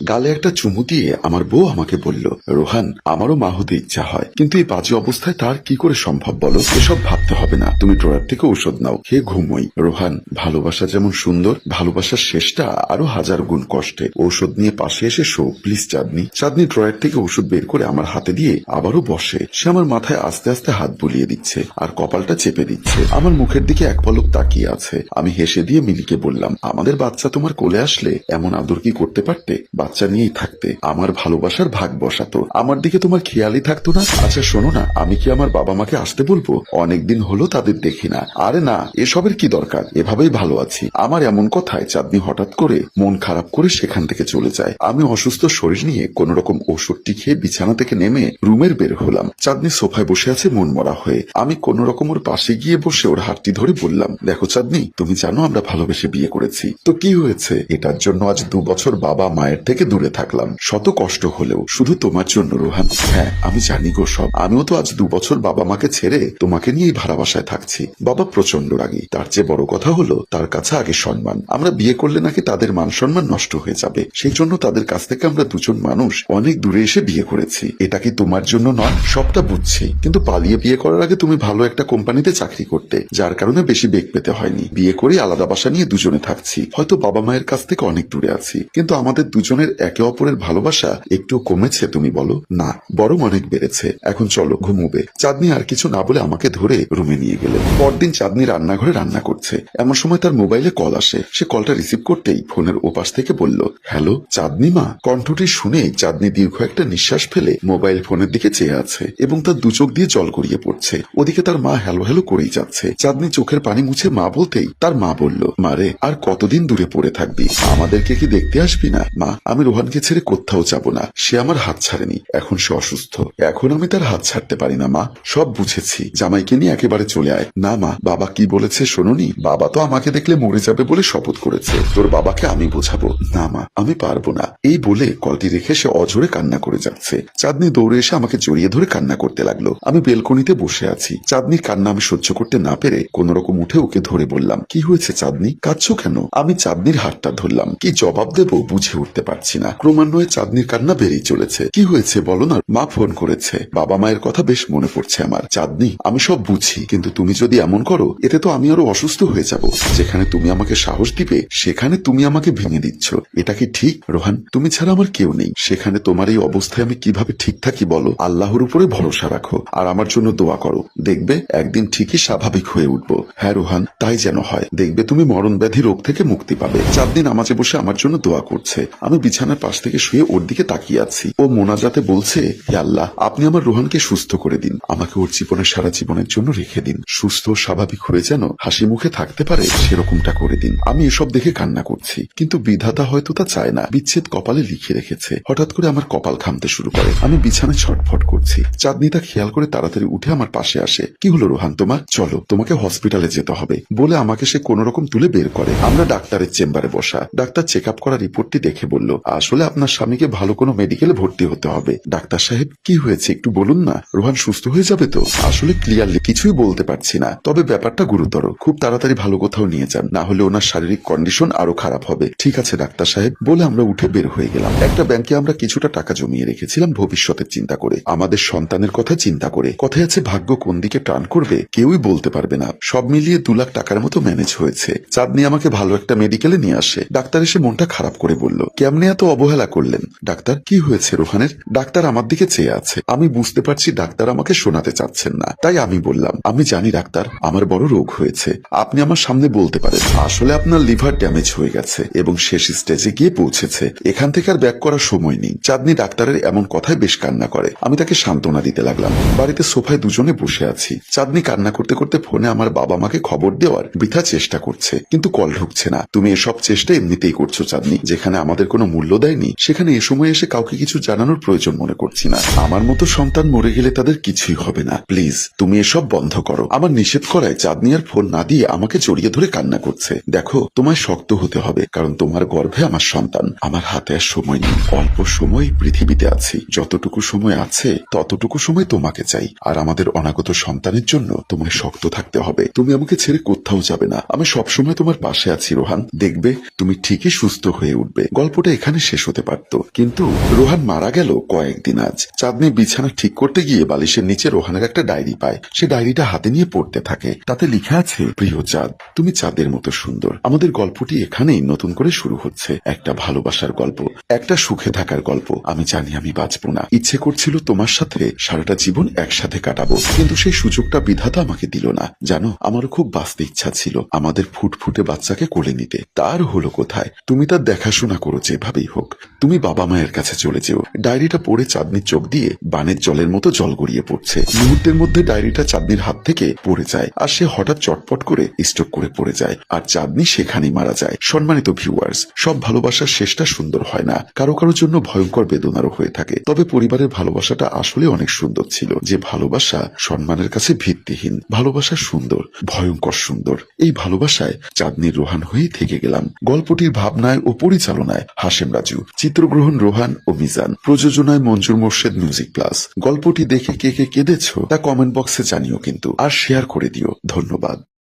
গালে একটা চুমু দিয়ে আমার বউ আমাকে বলল, রোহান, আমারও মা হতে ইচ্ছা হয়, কিন্তু এই বাজে অবস্থায় তার কি করে সম্ভব বলো? এসব ভাবতে হবে না, তুমি ড্রয়ার থেকে ঔষধ নাও খেয়ে ঘুমোই। রোহান, ভালোবাসা যেমন সুন্দর, ভালোবাসার শেষটা আরও হাজার গুণ কষ্টে। ঔষধ নিয়ে পাশে এসে শো, প্লিজ চাঁদনি। চাঁদনি ড্রয়ার থেকে ওষুধ বের করে আমার হাতে দিয়ে আবারও বসে। সে আমার মাথায় আস্তে আস্তে হাত বুলিয়ে দিচ্ছে আর কপালটা চেপে দিচ্ছে। আমার মুখের দিকে এক পলক তাকিয়ে আছে। আমি হেসে দিয়ে মিলিকে বললাম, আমাদের বাচ্চা তোমার কোলে আসলে এমন আদর কি করতে পারতে? বাচ্চা নিয়েই থাকতে আমার ভালোবাসার ভাগ বসাতো। আমার দিকে তোমার খেয়ালই থাকতো না? আচ্ছা শোনো না, আমি কি আমার বাবা মাকে আসতে বলব? অনেকদিন হলো তাদের দেখি না। আরে না, এসবের কি দরকার? এভাবেই ভালো আছি। আমার এমন কথায় চাঁদনি হঠাৎ করে মন খারাপ করে সেখান থেকে চলে যায়। আমি অসুস্থ শরীর নিয়ে কোন রকম ওষুধটি খেয়ে বিছানা থেকে নেমে রুমের বের হলাম। চাঁদনি সোফায় বসে আছে মন মরা হয়ে। আমি কোন রকম ওর পাশে গিয়ে বসে ওর হাতটি ধরে বললাম, দেখো চাঁদনি, তুমি জানো আমরা ভালোবেসে বিয়ে করেছি। তো কি হয়েছে? এটার জন্য আজ দু বছর বাবা মায়ের থেকে দূরে থাকলাম। শত কষ্ট হলেও শুধু তোমার জন্য, রোহান। হ্যাঁ আমি জানি গো সব। আমিও তো আজ দু বছর বাবা মাকে ছেড়ে তোমাকে নিয়েই ভাড়া বাসায় থাকছি। বাবা প্রচণ্ড রাগী। তার চেয়ে বড় কথা হলো, তার কাছে আগে সম্মান। আমরা বিয়ে করলে নাকি তাদের মান সম্মান নষ্ট হয়ে যাবে। সেই জন্য তাদের কাছ থেকে আমরা দুজন মানুষ অনেক দূরে এসে বিয়ে করেছি। এটা কি তোমার জন্য নয়? সবটা বুঝছি। কিন্তু পালিয়ে বিয়ে করার আগে তুমি ভালো একটা কোম্পানিতে চাকরি করতে, যার কারণে বেশি বেগ পেতে হয়নি। বিয়ে করে আলাদা বাসা নিয়ে দুজনে থাকছি। হয়তো বাবা মায়ের কাছ থেকে অনেক দূরে আছি। কিন্তু আমাদের দুজনের একে অপরের ভালোবাসা একটু কমেছে, তুমি বলো? না, বরং অনেক বেড়েছে। এখন চলো, ঘুমোবে। চাঁদনি আর কিছু না বলে আমাকে ধরে রুমে নিয়ে গেলেন পরদিন চাঁদনি রান্নাঘরে রান্না করছে। এমন সময় তার মোবাইলে কল আসে। সে কলটা রিসিভ করতেই ফোনের ওপাশ থেকে বলল, হ্যালো, চাঁদনি মা? কণ্ঠটি শুনে চাঁদনি দীর্ঘ একটা নিঃশ্বাস ফেলে মোবাইল ফোনের দিকে চেয়ে আছে এবং তার দু চোখ দিয়ে জল গড়িয়ে পড়ছে। ওদিকে তার মা হ্যালো হ্যালো করেই যাচ্ছে। চাঁদনি চোখের পানি মুছে মা বলতেই তার মা বলল মারে আর কতদিন দূরে পড়ে থাকবি? আমাদেরকে কি দেখতে আসবি না? মা আমি রোহানকে ছেড়ে কোথাও যাব না। সে আমার হাত ছাড়েনি। এখন সে অসুস্থ। এখন আমি তার হাত ছাড়তে পারি না, মা। সব বুঝেছি। জামাইকে নিয়ে একেবারে চলে আয়। না, মা, বাবা কি বলেছে শোনোনি? বাবা তো আমাকে দেখলে মরে যাবে বলে শপথ করেছে। তোর বাবাকে আমি বোঝাবো। না, মা, আমি পারব না। এই বলে কলটি রেখে সে অঝরে কান্না করে যাচ্ছে। চাঁদনি দৌড়ে এসে আমাকে জড়িয়ে ধরে কান্না করতে লাগল। আমি বেলকনিতে বসে আছি। চাঁদনির কান্না আমি সহ্য করতে না পেরে কোন রকম উঠে ওকে ধরে বললাম, কি হয়েছে চাঁদনি? কাঁদছো কেন? আমি চাঁদনির হাতটা ধরলাম। কি জবাব দেব বুঝে উঠতে পারছি না। ক্রমান্বয়ে চাঁদনির কান্না বেড়েই চলেছে। কি হয়েছে বলো না? মা ফোন করেছে। বাবা মায়ের কথা বেশ মনে পড়ছে আমার। চাঁদনি, আমি সব বুঝি, কিন্তু তুমি যদি এমন করো, এতে তো আমি আরও অসুস্থ হয়ে যাব। যেখানে তুমি আমাকে সাহস দিবে, সেখানে তুমি আমাকে ভেঙে দিচ্ছ। এটা কি ঠিক? রোহান, তুমি ছাড়া আমার কেউ নেই। সেখানে তোমার এই অবস্থায় আমি কীভাবে ঠিক থাকি বলো? আল্লাহর উপরে ভরসা রাখো। আর আমার জন্য দোয়া করো। দেখবে, একদিন ঠিকই স্বাভাবিক হয়ে উঠবো। হ্যাঁ রোহান, তাই যেন হয়। দেখবে তুমি মরণ ব্যাধি রোগ থেকে মুক্তি পাবে। চার দিন নামাজে বসে আমার জন্য দোয়া করছে। আমি বিছানার পাশ থেকে শুয়ে ওর দিকে তাকিয়ে আছি। ও মোনাজাতে বলছে আল্লাহ, আপনি আমার রোহানকে সুস্থ করে দিন। আমাকে ওর জীবনের সারা জীবনের জন্য রেখে দিন। সুস্থ স্বাভাবিক হয়ে যেন হাসি মুখে থাকতে পারে, সেরকমটা করে দিন। আমি এসব দেখে কান্না করছি। কিন্তু বিধাতা হয়তো তা চায় না। বিচ্ছেদ কপালে লিখে রেখেছে। হঠাৎ করে আমার কপাল খামতে শুরু করে। আমি বিছানায় ছটফট করছি। চাঁদনি তা খেয়াল করে তাড়াতাড়ি উঠে আমার পাশে আসে। কি হলো রোহান তোমার? চলো, তোমাকে হসপিটালে যেতে হবে। বলে আমাকে সে কোন রকম তুলে বের করে। আমরা ডাক্তারের চেম্বারে বসা। ডাক্তার চেক আপ করা রিপোর্টটি দেখে বলল আসলে আপনার স্বামীকে ভালো কোনো মেডিকেলে ভর্তি হতে হবে। ডাক্তার সাহেব, কি হয়েছে? একটু বলুন না। রোহান সুস্থ হয়ে যাবে তো? আসলে ক্লিয়ারলি কিছুই বলতে পারছি না। তবে ব্যাপারটা গুরুতর। খুব তাড়াতাড়ি ভালো কোথাও নিয়ে যান। না হলে ওনার শারীরিক কন্ডিশন আরও খারাপ হবে। ঠিক আছে, ডাক্তার সাহেব। বলে আমরা উঠে বের হয়ে গেলাম। একটা ব্যাংকে আমরা কিছুটা টাকা জমিয়ে রেখেছিলাম ভবিষ্যতের চিন্তা করে। আমাদের সন্তানের কথা চিন্তা করে। কথায় আছে, ভাগ্য কোন দিকে টান করবে, কেউই বলতে পারবে না। সব মিলিয়ে দু লাখ টাকার মতো ম্যানেজ হয়েছে। চাঁদনি আমাকে ভালো একটা মেডিকেলে নিয়ে আসে। ডাক্তার এসে মনটা খারাপ করে বলল, কেমনে এত অবহেলা করলেন। ডাক্তার, কি হয়েছে রোহানের? ডাক্তার আমার দিকে চেয়ে আছে। আমি বুঝতে পারছি ডাক্তার আমাকে শোনাতে চাচ্ছেন না। তাই আমি বললাম, আমি জানি ডাক্তার, আমার বড় রোগ হয়েছে। আপনি আমার সামনে বলতে পারেন, আসলে আপনার লিভার ড্যামেজ হয়ে গেছে এবং শেষ স্টেজে গিয়ে পৌঁছেছে। এখান থেকে আর ব্যাক করার সময় নেই। চাঁদনি ডাক্তারের এমন কথায় বেশ কান্না করে। আমি তাকে সান্ত্বনা দিতে লাগলাম। বাড়িতে সোফায় দুজনে বসে আছি। চাঁদনি কান্না করতে করতে ফোনে আমার বাবা মাকে খবর দেওয়ার বৃথা চেষ্টা করছে। কিন্তু কল ঢুকছে না। তুমি এসব চেষ্টা এমনিতেই করছ, চাঁদনি, যেখানে আমাদের কোনো মূল্য দেয়নি। সেখানে এ সময় এসে কাউকে কিছু জানানোর প্রয়োজন মনে করছি না। আমার মতো সন্তান মরে গেলে তাদের কিছুই হবে না। প্লিজ, তুমি এসব বন্ধ করো। আমার নিষেধ করায় চাঁদনি আর ফোন না দিয়ে আমাকে জড়িয়ে ধরে কান্না করছে। দেখো, তোমায় শক্ত হতে হবে, কারণ তোমার গর্ভে আমার সন্তান। আমার হাতে আর সময় নেই। অল্প সময় পৃথিবীতে আছি। যতটুকু সময় আছে, ততটুকু সময় তোমাকে চাই। আর আমাদের অনাগত সন্তানের জন্য তোমায় শক্ত থাকতে হবে। তুমি আমাকে ছেড়ে কোথাও যাবে না। আমি সবসময় তোমার পাশে আছি, রোহান। দেখবে, তুমি ঠিকই সুস্থ হয়ে উঠবে। গল্পটা এখানে শেষ হতে পারত। কিন্তু রোহান মারা গেল কয়েকদিন আজ। চাঁদনি বিছানা ঠিক করতে গিয়ে বালিশের নিচে রোহানের একটা ডায়েরি পায়। সে ডায়েরিটা হাতে নিয়ে পড়তে থাকে। তাতে লেখা আছে, প্রিয় চাঁদ, তুমি চাঁদের মতো সুন্দর। আমাদের গল্পটি এখানেই নতুন করে শুরু হচ্ছে। একটা ভালোবাসার গল্প, একটা সুখে থাকার গল্প। আমি জানি আমি বাঁচবো না। ইচ্ছে করছিল তোমার সাথে সারাটা জীবন একসাথে কাটাবো। কিন্তু সেই সুযোগটা বিধাতা আমাকে দিল না। জানো, আমারও খুব বাঁচতে ইচ্ছা ছিল। আমাদের ফুটফুটে বাচ্চাকে কোলে নিতে। তার হলো কোথায়? তুমি তার দেখাশোনা করো যেভাবেই হোক, তুমি বাবা মায়ের কাছে চলে যেও। ডায়েরিটা পড়ে চাঁদনির চোখ দিয়ে বানের জলের মতো জল গড়িয়ে পড়ছে। মুহূর্তের মধ্যে ডায়েরিটা চাঁদনির হাত থেকে পড়ে যায় আর সে হঠাৎ চটপট করে স্ট্রোক করে পড়ে যায় আর চাঁদনি সেখানেই মারা যায়। সম্মানিত ভিউয়ার্স, সব ভালোবাসার শেষটা সুন্দর হয় না। কারও কারোর জন্য ভয়ঙ্কর বেদনারও হয়ে থাকে। তবে পরিবারের ভালোবাসাটা আসলে অনেক সুন্দর ছিল। যে ভালোবাসা সম্মানের কাছে ভিত্তিহীন, ভালোবাসা সুন্দর, ভয়ঙ্কর সুন্দর। এই ভালোবাসায় চাঁদনির রোহান হয়েই থেকে গেলাম। গল্পটির ভাবনায় ও পরিচালনায় হাসেম রাজু। চিত্রগ্রহণ রোহান ও মিজান। প্রযোজনায় মঞ্জুর মোর্শেদ মিউজিক প্লাস। গল্পটি দেখে কে কে কেঁদেছ, তা কমেন্ট বক্সে জানিও কিন্তু। আর শেয়ার করে দিও। ধন্যবাদ।